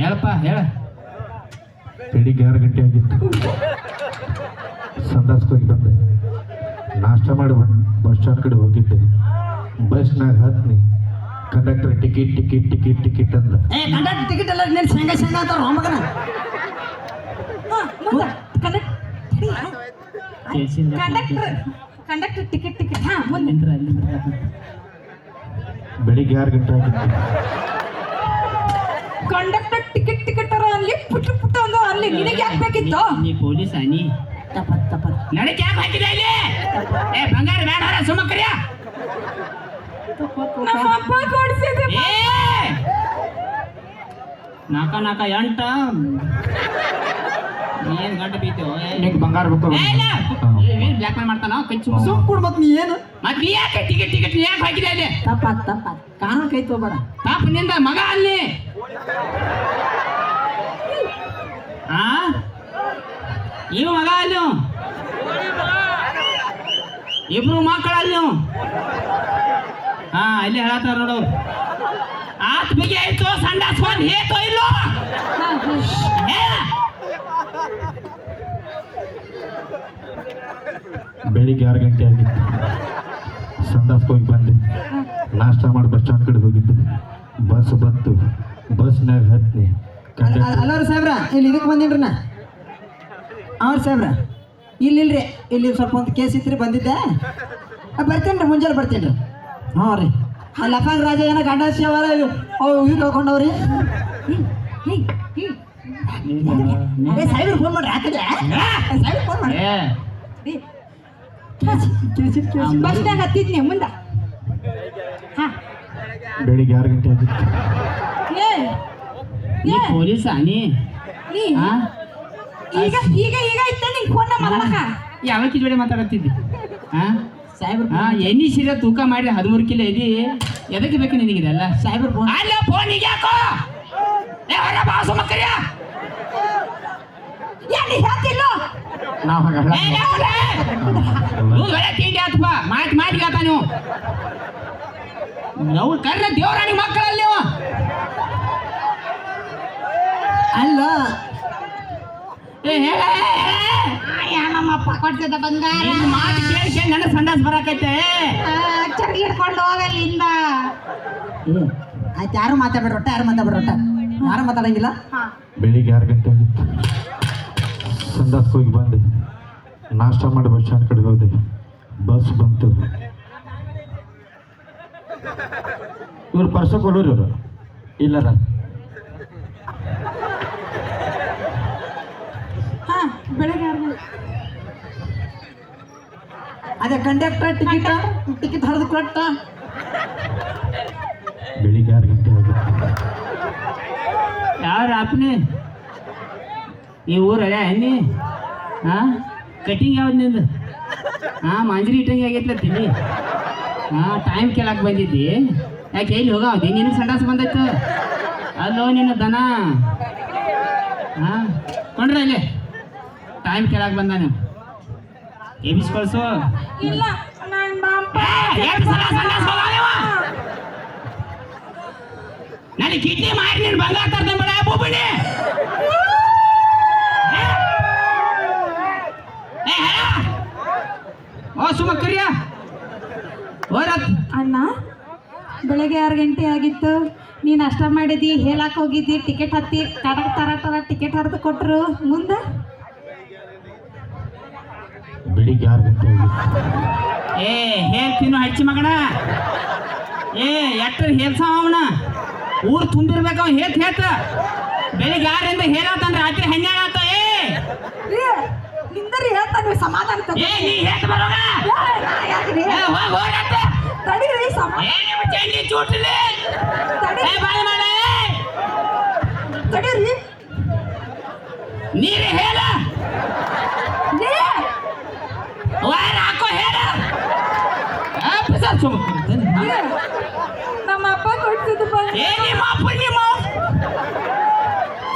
ಹೇಳಪ್ಪ ಹೇಳ. ಬೆಳಿಗ್ಗೆ ಆರು ಗಂಟೆ ಆಗಿತ್ತು. ಸಂದಾಸ್ಕೋಗಿ ಬಂದೆ. ನಾಷ್ಟ ಮಾಡಿ ಬಸ್ ಸ್ಟ್ಯಾಂಡ್ ಕಡೆ ಹೋಗಿದ್ದೆ. ಬಸ್ನಾಗ ಹತ್ನಿ. Conductor ticket ticket ticket ticket ಅಂದ. ಏ ಕಂಡಕ್ಟರ್ ಟಿಕೆಟ್ ಎಲ್ಲ ನೀನು ಸಂಘ ಸಂಘ ಅಂತಾರ ಮಗನ? Conductor conductor ticket ticket. ಹಾ ಮುಂದೆ. ನಿಂತ್ರ ಬೆಳಿಗ್ಗೆ ಆರು ಗಂಟೆ ಆಗಿತ್ತು ಕಂಡಕ್ಟರ್ ಟಿಕೆಟ್ ಟಿಕೆಟ್ ಅಲ್ಲಿ ಪುಟ್ಟು ಪುಟ್ಟು ಒಂದು ಅಲ್ಲಿ ನಿನಗೆ ಯಾಕೆ ಬೇಕಿತ್ತು? ನೀ ಪೊಲೀಸ್ ನೀ ತಪ್ಪ ತಪ್ಪ. ನನಗೆ ಯಾಕೆ ಹಾಕಿದೆ ಇಲ್ಲಿ? ಏ ಬಂಗಾರ ಬೇಡ ಸುಮ್ಮ ನಮ್ಮ ಅಪ್ಪ ಕೊಡ್ಸಿದೆ ಏ! ನಾಕ ನಾಕ ಎಂಟ. ಏನ್ ಗಂಟ ಬೀತೇವ ನಿಂಗೆ ಬಂಗಾರ ಬೇಕು ಬ್ಲ್ಯಾಕ್ ಮೇಲ್ ಮಾಡ್ತಾನ? ಕೈ ಕೊಡು ಮತ್ ನೀ ಏನು? ಮತ್ ನೀ ಯಾಕೆ ಟಿಕೆಟ್ ಟಿಕೆಟ್ ನೀ ಯಾಕೆ ಹಾಕಿದೆ ಅಲ್ಲಿ? ತಪ್ಪ ತಪ್ಪ ಕಾರಣ ಕೈ ತಗೋಬೇಡ. ಪಾಪ ನಿಂದ ಮಗ ಅಲ್ಲಿ. ಆ? ಇವ ಮಗ ಅಲ್ಲಿ. ಇಬ್ರು ಮಕ್ಕಳು ಅಲ್ಲಿ. ಹಾ ಇಲ್ಲಿ ಹೇಳತ್ತಾರ ನೋಡು. ಆತ್ ಬಿಗಿ ಆಯ್ತು ಸಂಡಾಸ್ಕೊಂಡ್ ಹೇತೋ ಇಲ್ಲೋ? ಬೆಳಿಗ್ಗೆ ಆರು ಗಂಟೆ ಆಗಿತ್ತು. ಸಂದಾಸ್ಗೆ ಹೋಗಿ ಬಂದೆ. ನಾಷ್ಟ ಮಾಡಿ ಬಸ್ ಸ್ಟ್ಯಾಂಡ್ ಕಡೆ ಹೋಗಿದ್ದೆ. ಬಸ್ ಬಂತು. ಬಸ್ನಾಗ ಹತ್ತಿ ಅಲ್ಲವ್ರ ಸಾಹೇಬ್ರ ಇಲ್ಲಿ ಇದಕ್ಕೆ ಬಂದಿನ್ರಿ ನಾ. ಅವ್ರ ಸಾಹೇಬ್ರ ಇಲ್ಲಿ ಇಲ್ರಿ ಇಲ್ಲಿ ಸ್ವಲ್ಪ ಒಂದು ಕೇಸ್ ಇತ್ರಿ ಬಂದಿದ್ದೆ. ಬರ್ತೀನಿ ರೀ ಮುಂಜಾನೆ ಬರ್ತೀನಿ ರೀ ಹ್ಞೂ ರೀ. ಆ ಅಪ್ಪಂಗ ರಾಜ ಏನೋ ಗಂಡ ಸೇವರ ಅವು ಇವ್ ಕಳ್ಕೊಂಡವ್ರಿ. ಏ ಸಾಹೇಬ್ರು ಫೋನ್ ಮಾಡ್ರಿ ಹಾಕಿದ್ರೆ ಸಾಹೇಬ್ರು ಫೋನ್ ಮಾಡಿ ಏ, ಬಸ್ ಸ್ಟ್ಯಾಂಡ್ ಹತ್ತಿದ್ನಿ ಮುಂದ. ಹಾ. ಬೆಳಿಗ್ಗೆ ಆರು ಗಂಟೆ ಆಗಿತ್ತು ನೀ ಏ. ಪೊಲೀಸ್ ನೀ? ನೀ? ಹಾ? ಈಗ ಈಗ ಈಗ ಇತ್ತ ನಿಂಗೆ ಫೋನ್ ಮಾತಾಡಕ ಜೋಡಿ ಮಾತಾಡತ್ತಿದ್ದಿ. ಹಾ? ಸಾಹೇಬ್ರು ಹಾ ಎಣ್ಣಿ ಸೀರೆ ತೂಕ ಮಾಡಿ ಹದಿಮೂರು ಕಿಲೋ ಇದಿ ಎದಕ್ಕೆ ಬೇಕು ನಿನಗಿದೆಲ್ಲ? ಸಾಹೇಬ್ರು ಫೋನ್ ಅಲ್ಲ ಫೋನಿಗೆ ಯಾಕೋ? ಏ ಹೊರ ಬಾಸು ಏನ್ ಹೇಳ್ತಿಲ್ಲ? ನಾವು ಹಾಗಲ್ಲ ಆತಪ್ಪ. ಮಾತು ನೀವು. ನಾವು ಕರ್ರ ದೇವರಾಣಿ ಮಕ್ಕಳಲ್ಲಿ ನೀವು. ಅಲ್ಲ. ನಮ್ಮಪ್ಪ ಬಂಗಾರ. ನಿನ್ನ ಮಾತು ನನ್ನ ಸಂಡಾಸ್ ಬರಾಕೈತೆ ಹಿಡ್ಕೊಂಡು ಹೋಗಲ್ಲಿಂದ ಆಯ್ತು ಯಾರು ಮಾತಾಡ್ಬೇಡ ಯಾರು ಮಾತಾಡ್ಬೇಡ ಒಟ್ಟ ಯಾರು ಮಾತಾಡಂಗಿಲ್ಲ? ಹಾ ಬೆಳಿಗ್ಗೆ ಆರು ಗಂಟೆ ಸಂದಾಸ್ಗೆ ಹೋಗಿ ಬಂದೆ. ನಾಷ್ಟ ಮಾಡಿ ಬಸ್ ಸ್ಟ್ಯಾಂಡ್ ಕಡೆ ಹೋದೆ. ಬಸ್ ಬಂತು. ಇವ್ರು ಪರ್ಸ ಕೊಡೋರು ಇವರು. ಇಲ್ಲ ಹಾ ಬೆಳಗ್ಗೆ ಆರು ಅದೇ ಕಂಡಕ್ಟರ್ ಟಿಕೆಟ್ ಟಿಕೆಟ್ ಹರಿದು ಕೊಟ್ಟ? ಬೆಳಿಗ್ಗೆ ಆರು ಗಂಟೆ ಯಾರು ಯಾರ ಅಪ್ಪನೇ ಈ ಊರ ನೀ ಹಾ? ಕಟಿಂಗ್ ಯಾವ್ದು ನಿಂದು? ಹಾಂ ಮಾಂಜರಿ ಇಟ್ಟಂಗೆ ಆಗೈತ್ಲ ತಿಳಿ ಹಾಂ ಟೈಮ್ ಕೇಳಕ್ಕೆ ಬಂದಿದ್ದಿ. ಯಾಕೆ ಎಲ್ಲಿ ಹೋಗಾವದಿ ನಿನಗೆ ಸಂಡಾಸ ಬಂದೈತು? ಅಲ್ಲೋ ನಿನ್ನ ದನ. ಹಾಂ ಕೊಂಡ್ರೆ ಅಲ್ಲಿ ಟೈಮ್ ಕೇಳಕ್ಕೆ ಬಂದ ನೀವು ಎಬಿಸ್ ಕಳ್ಸು. ನನಗೆ ಕಿಡ್ನಿ ಮಾಡಿ ನೀನು ಬಂಗಾರ ತರ್ತೇನೆ ಬೇಡ ಬೂಬಿಡಿ. ಸುಮ್ಮ ಕರಿಯ. ಓರತ್ ಅಣ್ಣ ಬೆಳಗ್ಗೆ ಆರು ಗಂಟೆ ಆಗಿತ್ತು. ನೀನು ಅಷ್ಟ ಮಾಡಿದಿ ಹೇಳಕ್ ಹೋಗಿದ್ದಿ ಟಿಕೆಟ್ ಹತ್ತಿ ಕಡಕ್ ತರ ತರ ಟಿಕೆಟ್ ಹರಿದು ಕೊಟ್ರು. ಮುಂದೆ? ಬೆಳಿಗ್ಗೆ ಆರು ಗಂಟೆ ಏ ಹೇಳ್ತೀನು ಹಚ್ಚಿ ಮಗಣ ಏ ಎಟ್ರ ಹೇಳ್ಸಾವ ಅವನ? ಊರು ತುಂಬಿರ್ಬೇಕು ಅವ ಹೇಳ್ತ ಹೇತ ಬೆಳಿಗ್ಗೆ ಯಾರಿಂದ ಹೇಳತ್ತಂದ್ರೆ ರಾತ್ರಿ ಹನ್ನೆರಡು ಆತ ಏ ನಿಂದರಿ ಹೇಳ್ತಾ ನೀವು ಸಮಾಧಾನ ತಗೋ. ಏ ನೀ ಹೇತ್ ಬರೋಗ ಏ? ಏ ಹೋಗ್ ಹೋಗತ್ತ ತಡೀರಿ ಸಮ ಏ ನಿಮ್ಮ ಚಂಡಿ ಚೂಟ್ಲಿ ಏ ಬಾಯ್ ಮಾಡ ತಡೀರಿ. ನೀರು ಹೇಳ. ಲೇ, ವಾರ ಹಾಕೋ ಹೇಳ. ಆ ಪಿಸರ್ ಸುಮ್ಮ ಲೇ, ನಮ್ಮ ಅಪ್ಪ ಕೊಡ್ತಿದ್ದು ಏ ನಿಮ್ಮ ಅಪ್ಪ ನಿಮ್ಮ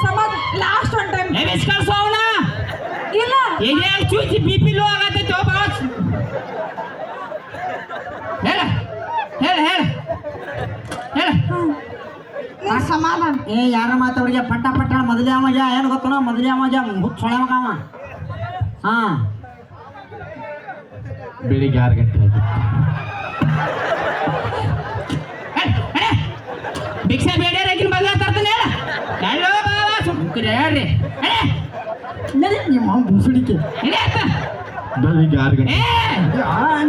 ಸಮಾಧಾನ ಲಾಸ್ಟ್ ಒನ್ ಟೈಮ್ ಏ ಬಿಸ್ ಕಳ್ಸೋ ಅವನ ಇಲ್ಲ ಎದೆ ಚೂಚಿ ಬಿ ಪಿ ಲೋ ಆಗತ್ತೈತೆ ಬಾಸ್ ಹೇಳ ಹೇಳ ಹೇಳ ಹೇಳ ನೀ ಸಮಾಧಾನ ಏ ಯಾರ ಮಾತಾಡಿಗೆ ಪಟ್ಟ ಪಟ್ಟ ಮೊದಲೇ ಅವಾಗ ಏನು ಗೊತ್ತನ ಮೊದಲೇ ಅವಾಗ ಹುಚ್ಚ ಸೊಳೆ ಮಗ ಅವ ಹಾ ಬೆಳಿಗ್ಗೆ ಆರು ಗಂಟೆ ಆಗಿತ್ತು ಭಿಕ್ಷೆ ಬೇಡ್ಯಾರ ಆಕಿನ ಬಂಗಾರ ತರ್ತಾನೆ ಹೇಳ ಎಲ್ಲೋ ಬಾವ ಸುಮ್ಕಿರಿ ಹೇಳ್ರಿ ಏ, ನಡಿ ನಿಮ್ಮ ಅತ್ತ. ಬೆಳಿಗ್ಗೆ ಆರು ಗಂಟೆ. ಏ,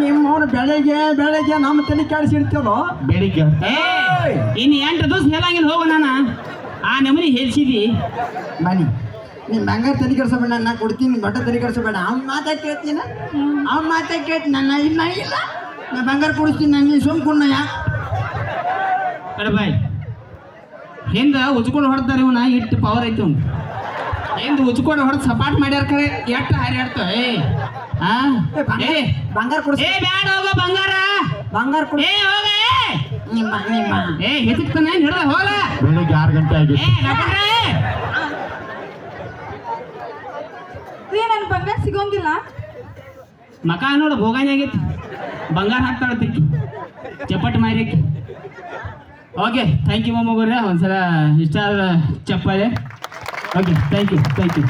ನಿಮ್ಮ ಅವನು ಬೆಳಗ್ಗೆ ಬೆಳಗ್ಗೆ ನಮ್ಮ ತಲೆ ಕೆಡಿಸಿಡ್ತೀವೋ ಬೆಳಿಗ್ಗೆ ಇನ್ನು ಎಂಟು ದಿವಸ ಹೇಳಂಗಿಲ್ಲ ಹೋಗು ನಾನು. ಆ ನಮೂನಿ ಹೇಳ್ಸಿದಿ. ಬನ್ನಿ ನಿಮ್ಮ ಬಂಗಾರ ತಲೆ ಕೆಡಿಸಬೇಡ ನಾ ಕೊಡ್ತೀನಿ ಬಟ್ಟೆ ತಲೆ ಕೆಡಿಸಬೇಡ ಅವ್ನ ಮಾತಾ ಕೇಳ್ತೀನ ಅವ್ನ ಮಾತಾ ಕೇಳ್ತೀನಿ ನನ್ನ ಇಲ್ಲ ಇಲ್ಲ. ನಾ ಬಂಗಾರ ಕೊಡಿಸ್ತೀನಿ ನಂಗೆ ಸುಮ್ಕೊಂಡು ಯಾ? ಬಾಯ್ ಹಿಂದೆ ಉಚ್ಕೊಂಡು ಹೊಡ್ತಾರೆ ಇವನ ಇಟ್ಟು ಪವರ್ ಐತಿ ಅವ್ನು ಹಿಂದ ಉಜ್ಕೊಂಡು ಹೊಡೆದು ಸಪಾಟ್ ಮಾಡ್ಯಾರ ಕರೆ ಎಷ್ಟು ಹಾರ್ಯಾಡ್ತೋ ಏ ಆ? ಏ ಬಂಗಾರ ಕೊಡಿಸ್ ಏ ಬ್ಯಾಡ ಹೋಗೋ ಬಂಗಾರ. ಬಂಗಾರ ಕೊಡಿ ಏ ಹೋಗ ಏ. ನಿಮ್ಮ ನಿಮ್ಮ ಏ ಹೆಚ್ಚಕ್ತಾನೆ ಹಿಡ್ದ? ಹೋಗ. ಬೆಳಿಗ್ಗೆ ಆರು ಗಂಟೆ ಏ ಆಗಿತ್ತು ಲಪಡ್ರೆ. ರೀ ನನ್ನ ಬಂಗಾರ ಸಿಗೋಂಗಿಲ್ಲ. ಮಕ ನೋಡು ಭೋಗಾನಿ ಆಗೈತಿ. ಬಂಗಾರ ಹಾಕ್ತಾಳ ತಿಕ್ಕಿ ಚಪ್ಪಟ್ ಮಾರಿಕ್ಕಿ ಓಕೆ ಥ್ಯಾಂಕ್ ಯು ಮೊಮ್ಮಗವ್ರೆ ಒಂದ್ಸಲ ಇಷ್ಟ ಆದ್ರೆ ಚಪ್ಪಾಳೆ. Okay thank you thank you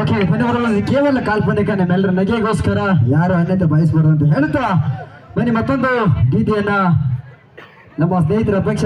okay ಧನ್ಯವಾದಗಳು. ಕೇವಲ ಕಾಲ್ಪನಿಕ, ನಮ್ಮೆಲ್ಲರ ನಗೆಗೋಸ್ಕರ ಯಾರು ಅನ್ಯತೆ ಬಯಸ್ಬಾರ್ದು ಅಂತ ಹೇಳ್ತಾ ಬನ್ನಿ ಮತ್ತೊಂದು ಗೀತೆಯನ್ನ ನಮ್ಮ ಸ್ನೇಹಿತರ ಅಪೇಕ್ಷೆ